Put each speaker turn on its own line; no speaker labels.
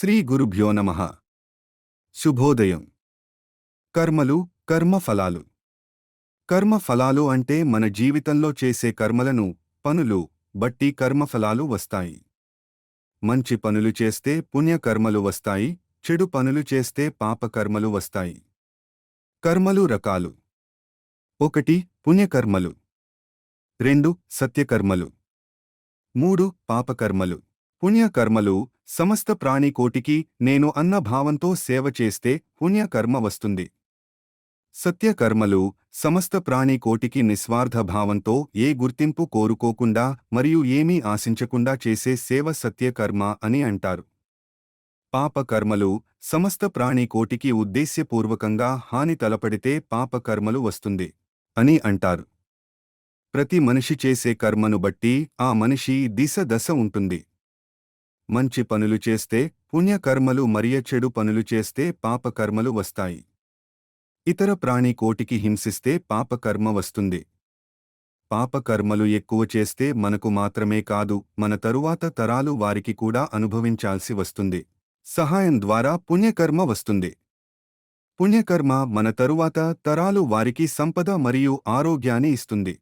శ్రీ గురుభ్యో నమ. శుభోదయం. కర్మలు కర్మఫలాలు. కర్మఫలాలు అంటే మన జీవితంలో చేసే కర్మలను పనులు బట్టి కర్మఫలాలు వస్తాయి. మంచి పనులు చేస్తే పుణ్యకర్మలు వస్తాయి చెడు పనులు చేస్తే పాపకర్మలు వస్తాయి. కర్మలు రకాలు. ఒకటి పుణ్యకర్మలు. రెండు సత్యకర్మలు. మూడు పాపకర్మలు. పుణ్యకర్మలు సమస్త ప్రాణికోటికి నేను అన్న భావంతో సేవ చేస్తే పుణ్యకర్మ వస్తుంది. సత్యకర్మలు సమస్త ప్రాణికోటికి నిస్వార్థ భావంతో ఏ గుర్తింపు కోరుకోకుండా మరియు ఏమీ ఆశించకుండా చేసే సేవ సత్యకర్మ అని అంటారు. పాపకర్మలు సమస్త ప్రాణికోటికి ఉద్దేశ్యపూర్వకంగా హాని తలపడితే పాపకర్మలు వస్తుంది అని అంటారు. ప్రతి మనిషి చేసే కర్మను బట్టి ఆ మనిషి దిశ దశ ఉంటుంది. మంచి పనులు చేస్తే పుణ్యకర్మలు మరియ చెడు పనులు చేస్తే పాపకర్మలు వస్తాయి. ఇతర ప్రాణి కోటికి హింసిస్తే పాపకర్మ వస్తుంది. పాపకర్మలు ఎక్కువ చేస్తే మనకు మాత్రమే కాదు మన తరువాత తరాలు వారికి కూడా అనుభవించాల్సి వస్తుంది. సహాయం ద్వారా పుణ్యకర్మ వస్తుంది. పుణ్యకర్మ మన తరువాత తరాలు వారికి సంపద మరియు ఆరోగ్యాన్ని ఇస్తుంది.